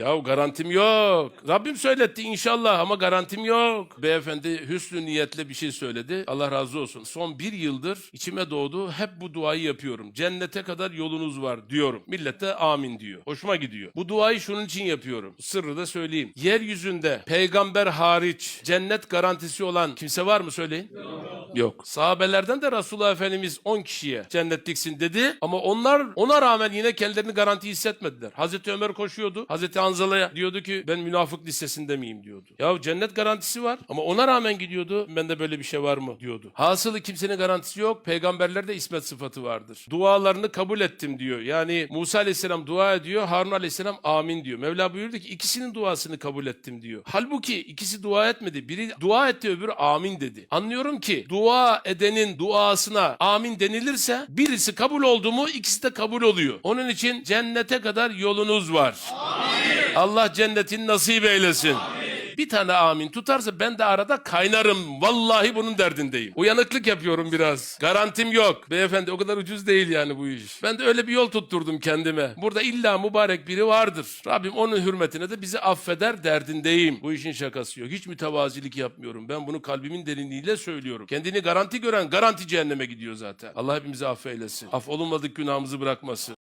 Ya garantim yok. Rabbim söyletti inşallah ama garantim yok. Beyefendi hüsnü niyetle bir şey söyledi. Allah razı olsun. Son bir yıldır içime doğdu. Hep bu duayı yapıyorum. Cennete kadar yolunuz var diyorum. Millet de amin diyor. Hoşuma gidiyor. Bu duayı şunun için yapıyorum. Sırrı da söyleyeyim. Yeryüzünde peygamber hariç cennet garantisi olan kimse var mı söyleyin? Yok. Sahabelerden de Resulullah Efendimiz 10 kişiye cennetliksin dedi ama onlar ona rağmen yine kendilerini garanti hissetmediler. Hazreti Ömer koşuyordu. Hazreti Hanzala'ya diyordu ki ben münafık listesinde miyim diyordu. Ya cennet garantisi var ama ona rağmen gidiyordu. Bende böyle bir şey var mı diyordu. Hasılı kimsenin garantisi yok. Peygamberlerde ismet sıfatı vardır. Dualarını kabul ettim diyor. Yani Musa Aleyhisselam dua ediyor. Harun Aleyhisselam amin diyor. Mevla buyurdu ki ikisinin duasını kabul ettim diyor. Halbuki ikisi dua etmedi. Biri dua etti öbürü amin dedi. Anlıyorum ki dua edenin duasına amin denilirse birisi kabul oldu mu ikisi de kabul oluyor. Onun için cennete kadar yolunuz var. Allah cennetin nasip eylesin. Bir tane amin tutarsa ben de arada kaynarım. Vallahi bunun derdindeyim. Uyanıklık yapıyorum biraz. Garantim yok. Beyefendi o kadar ucuz değil yani bu iş. Ben de öyle bir yol tutturdum kendime. Burada illa mübarek biri vardır. Rabbim onun hürmetine de bizi affeder derdindeyim. Bu işin şakası yok. Hiç mütevazilik yapmıyorum. Ben bunu kalbimin derinliğiyle söylüyorum. Kendini garanti gören garanti cehenneme gidiyor zaten. Allah hepimizi affeylesin. Af olunmadık günahımızı bırakmasın.